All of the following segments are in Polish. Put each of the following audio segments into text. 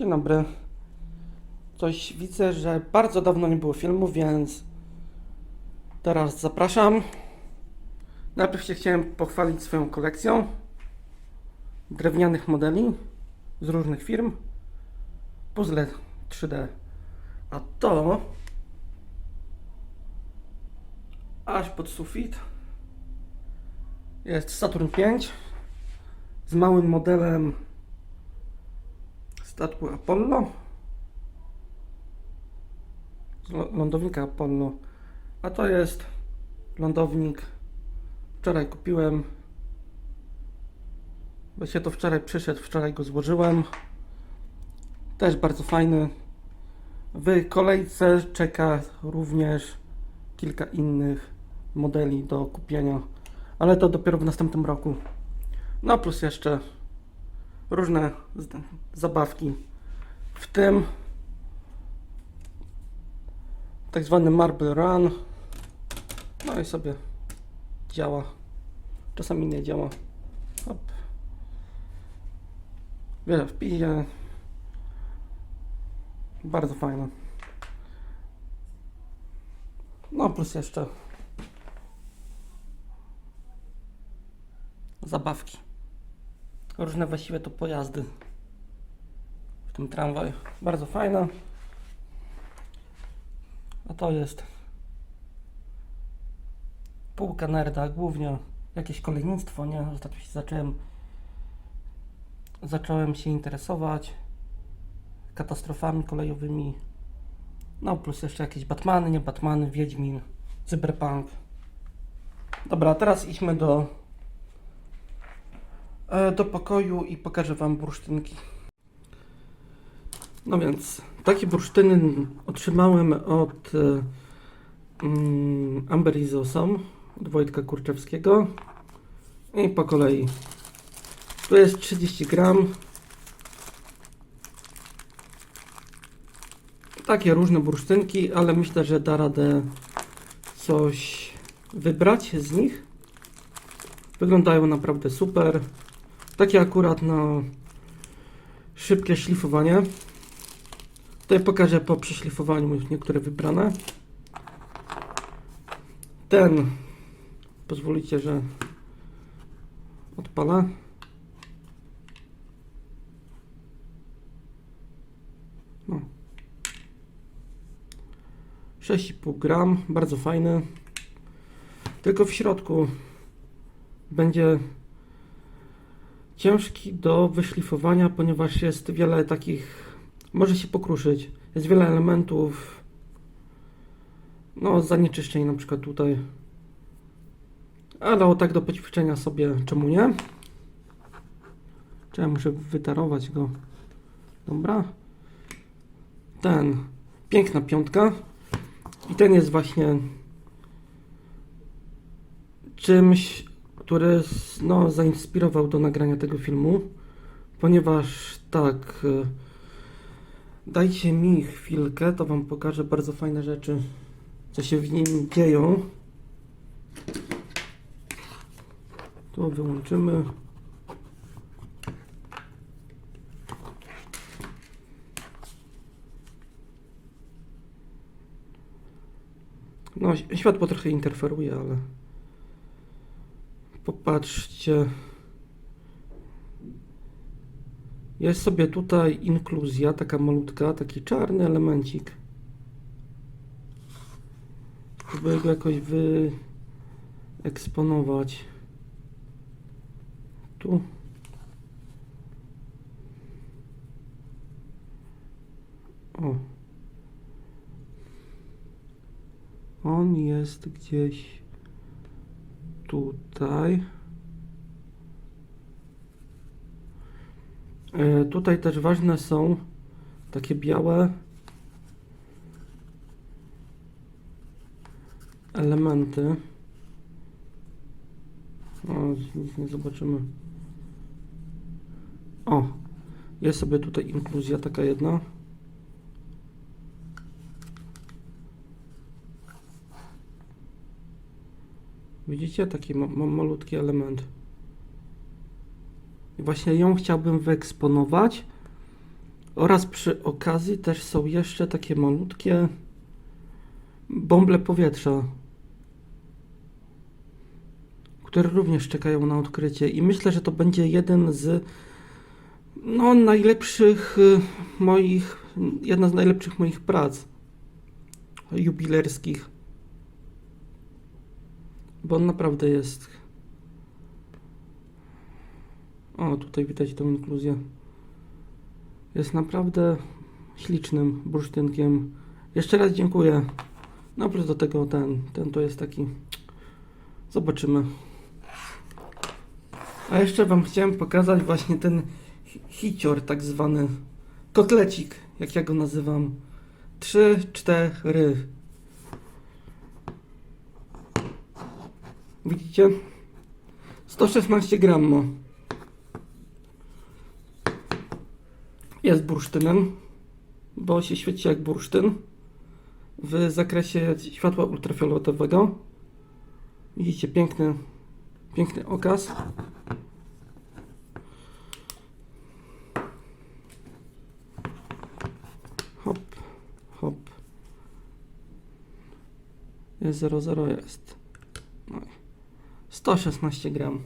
Dzień dobry. Coś widzę, że bardzo dawno nie było filmu, więc teraz zapraszam. Najpierw się chciałem pochwalić swoją kolekcją drewnianych modeli z różnych firm. Puzzle 3D. A to aż pod sufit jest Saturn 5 z małym modelem statku Apollo. Z lądownika Apollo. A to jest lądownik. Wczoraj kupiłem. Się to wczoraj przyszedł, wczoraj go złożyłem. Też bardzo fajny. W kolejce czeka również kilka innych modeli do kupienia ale to dopiero w następnym roku. No plus jeszcze różne zabawki, w tym tak zwany Marble Run. No i sobie działa. Czasami nie działa. Hop. Wiele wpije. Bardzo fajne. No plus jeszcze zabawki. Różne właściwie to pojazdy. W tym tramwaj. Bardzo fajna. A to jest półka nerda, głównie jakieś kolejnictwo, nie? Ostatnio się zacząłem zacząłem się interesować katastrofami kolejowymi. No plus jeszcze jakieś Batmany, nie Batmany, Wiedźmin, Cyberpunk. Dobra, teraz idźmy do do pokoju i pokażę Wam bursztynki. No więc, takie bursztyny otrzymałem od e, mm, Amber Izosom, od Wojtka Kurczewskiego. I po kolei. Tu jest 30 gram. Takie różne bursztynki, ale myślę, że da radę coś wybrać z nich. Wyglądają naprawdę super. Takie akurat na szybkie szlifowanie. Tutaj pokażę po przeszlifowaniu niektóre wybrane. Ten pozwolicie, że odpalę. No. 6,5 gram, bardzo fajny. Tylko w środku będzie ciężki do wyszlifowania, ponieważ jest wiele takich. Może się pokruszyć. Jest wiele elementów. No, zanieczyszczeń na przykład tutaj. Ale o tak do poćwiczenia sobie, czemu nie? Czy ja muszę wytarować go? Dobra. Ten. Piękna piątka. I ten jest właśnie czymś, który no, zainspirował do nagrania tego filmu, ponieważ tak, e, dajcie mi chwilkę, to Wam pokażę bardzo fajne rzeczy, co się w nim dzieją. To wyłączymy. No, światło trochę interferuje, ale popatrzcie. Jest sobie tutaj inkluzja, taka malutka, taki czarny elemencik. Próbuję go jakoś wyeksponować. Tu. O. On jest gdzieś tutaj. E, tutaj też ważne są takie białe elementy. O, nic nie zobaczymy. O, jest sobie tutaj inkluzja taka jedna. Widzicie? Taki ma, ma, malutki element. I właśnie ją chciałbym wyeksponować, Oraz przy okazji też są jeszcze takie malutkie bąble powietrza, które również czekają na odkrycie. I myślę, że to będzie jeden z no, najlepszych y, moich, jedna z najlepszych moich prac jubilerskich. Bo on naprawdę jest. O, tutaj widać tą inkluzję. Jest naprawdę ślicznym bursztynkiem. Jeszcze raz dziękuję. No plus do tego ten, ten to jest taki. Zobaczymy. A jeszcze Wam chciałem pokazać właśnie ten hi- hicior, tak zwany kotlecik, jak ja go nazywam. Trzy, cztery. Widzicie? 116 gram. Jest bursztynem, bo się świeci jak bursztyn w zakresie światła ultrafioletowego. Widzicie, piękny, piękny okaz. Hop, hop. Jest 00 jest. No. i 116 gram.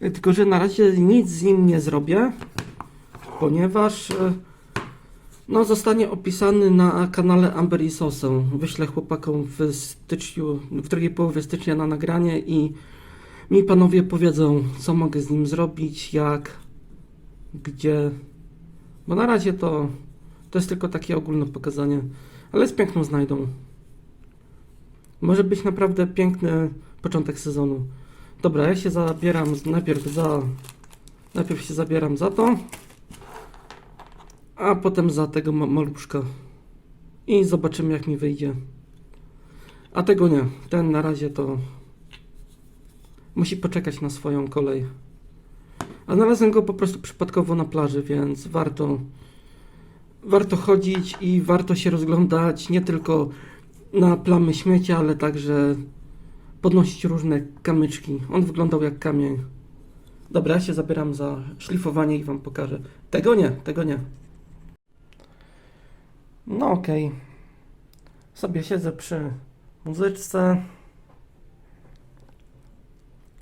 E, Tylko, że na razie nic z nim nie zrobię, ponieważ e, no, zostanie opisany na kanale Amber i Sosę. Wyślę chłopakom w styczniu, w drugiej połowie stycznia na nagranie i mi panowie powiedzą, co mogę z nim zrobić, jak, gdzie. Bo na razie to, to jest tylko takie ogólne pokazanie, ale z piękną znajdą. Może być naprawdę piękny początek sezonu. Dobra, ja się zabieram najpierw za. Najpierw się zabieram za to, a potem za tego ma- maluszka. I zobaczymy, jak mi wyjdzie. A tego nie. Ten na razie to. Musi poczekać na swoją kolej. A znalazłem go po prostu przypadkowo na plaży, więc warto. Warto chodzić i warto się rozglądać nie tylko na plamy śmiecia, ale także podnosić różne kamyczki. On wyglądał jak kamień. Dobra, ja się zabieram za szlifowanie i wam pokażę. Tego nie, tego nie. No okej. Sobie siedzę przy muzyczce.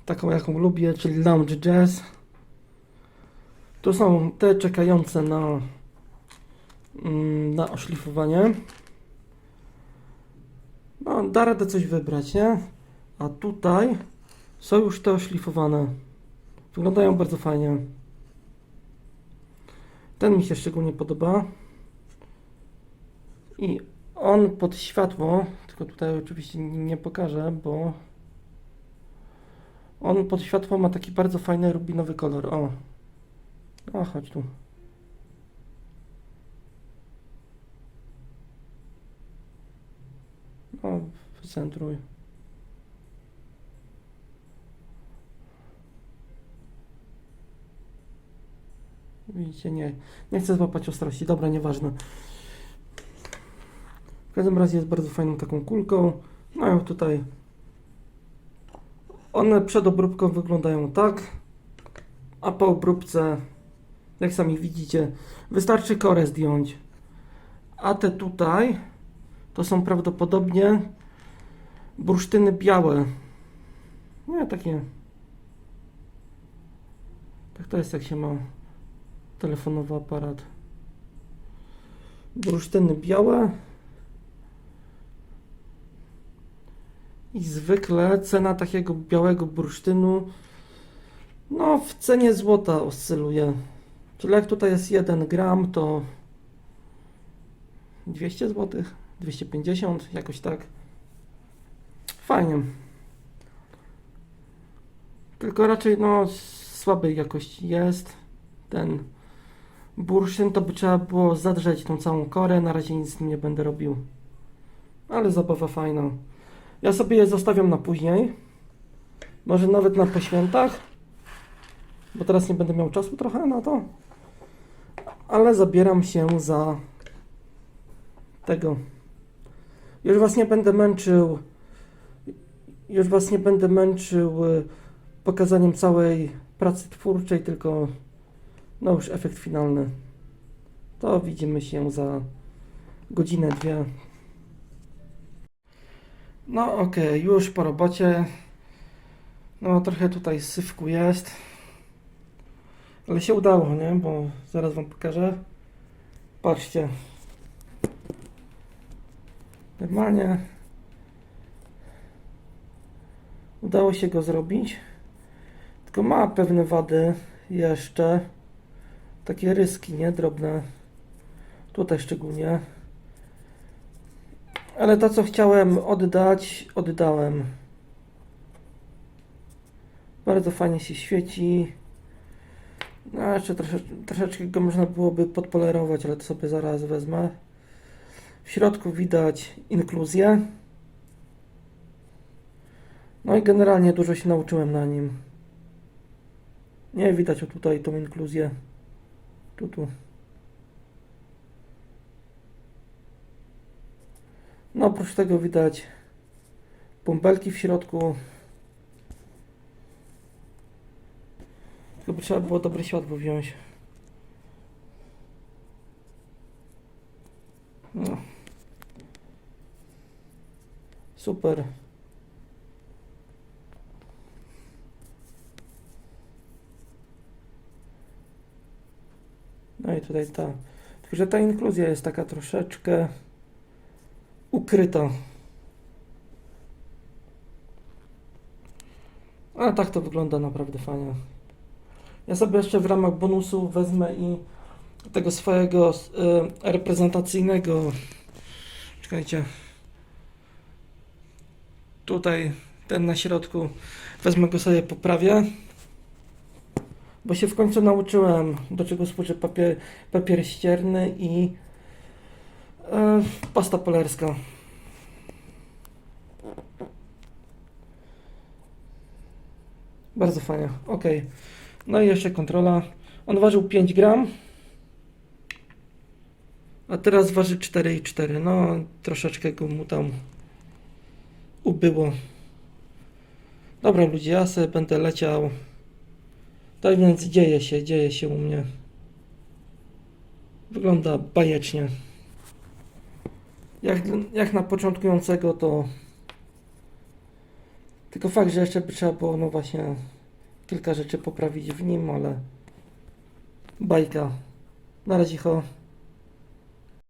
Taką jaką lubię, czyli lounge jazz. Tu są te czekające na, mm, na oszlifowanie. No, da radę coś wybrać, nie? A tutaj są już te oszlifowane. Wyglądają bardzo fajnie. Ten mi się szczególnie podoba. I on pod światło, tylko tutaj oczywiście nie pokażę, bo on pod światło ma taki bardzo fajny rubinowy kolor. O, o chodź tu. O, wycentruj. Widzicie, nie, nie chcę złapać ostrości. Dobra, nieważne. W każdym razie jest bardzo fajną taką kulką. Mają tutaj. One przed obróbką wyglądają tak, a po obróbce, jak sami widzicie, wystarczy korę zdjąć. A te tutaj to są prawdopodobnie bursztyny białe. Nie, takie. Tak to jest, jak się ma telefonowy aparat. Bursztyny białe. I zwykle cena takiego białego bursztynu no w cenie złota oscyluje. Czyli jak tutaj jest 1 gram, to 200 zł, 250, jakoś tak. Fajnie. Tylko raczej no słabej jakości jest ten bursztyn, to by trzeba było zadrzeć tą całą korę. Na razie nic z tym nie będę robił. Ale zabawa fajna. Ja sobie je zostawiam na później. Może nawet na poświętach. Bo teraz nie będę miał czasu trochę na to. Ale zabieram się za tego. Już was nie będę męczył. Już was nie będę męczył y, pokazaniem całej pracy twórczej, tylko No już efekt finalny. To widzimy się za godzinę, dwie. No okej, już po robocie. No trochę tutaj syfku jest. Ale się udało, nie? Bo zaraz wam pokażę. Patrzcie. Normalnie udało się go zrobić. Tylko ma pewne wady jeszcze. Takie ryski, nie? Drobne. Tutaj szczególnie. Ale to, co chciałem oddać, oddałem. Bardzo fajnie się świeci. No, jeszcze trosze, troszeczkę go można byłoby podpolerować, ale to sobie zaraz wezmę. W środku widać inkluzję. No i generalnie dużo się nauczyłem na nim. Nie widać o tutaj tą inkluzję. Tu, tu. No oprócz tego widać bąbelki w środku. Tylko trzeba było dobre światło wziąć. No. Super. Tutaj ta. Tylko, że ta inkluzja jest taka troszeczkę ukryta. Ale tak to wygląda naprawdę fajnie. Ja sobie jeszcze w ramach bonusu wezmę i tego swojego e, reprezentacyjnego. Czekajcie. Tutaj ten na środku. Wezmę go sobie poprawię. Bo się w końcu nauczyłem, do czego służy papier, papier ścierny i e, pasta polerska. Bardzo fajnie. Ok. No i jeszcze kontrola. On ważył 5 gram. A teraz waży 4,4. No, troszeczkę go mu tam ubyło. Dobra ludzie, ja sobie będę leciał. Tak więc dzieje się, dzieje się u mnie. Wygląda bajecznie. Jak, jak na początkującego to tylko fakt, że jeszcze by trzeba było no właśnie kilka rzeczy poprawić w nim, ale bajka. Na razie ho.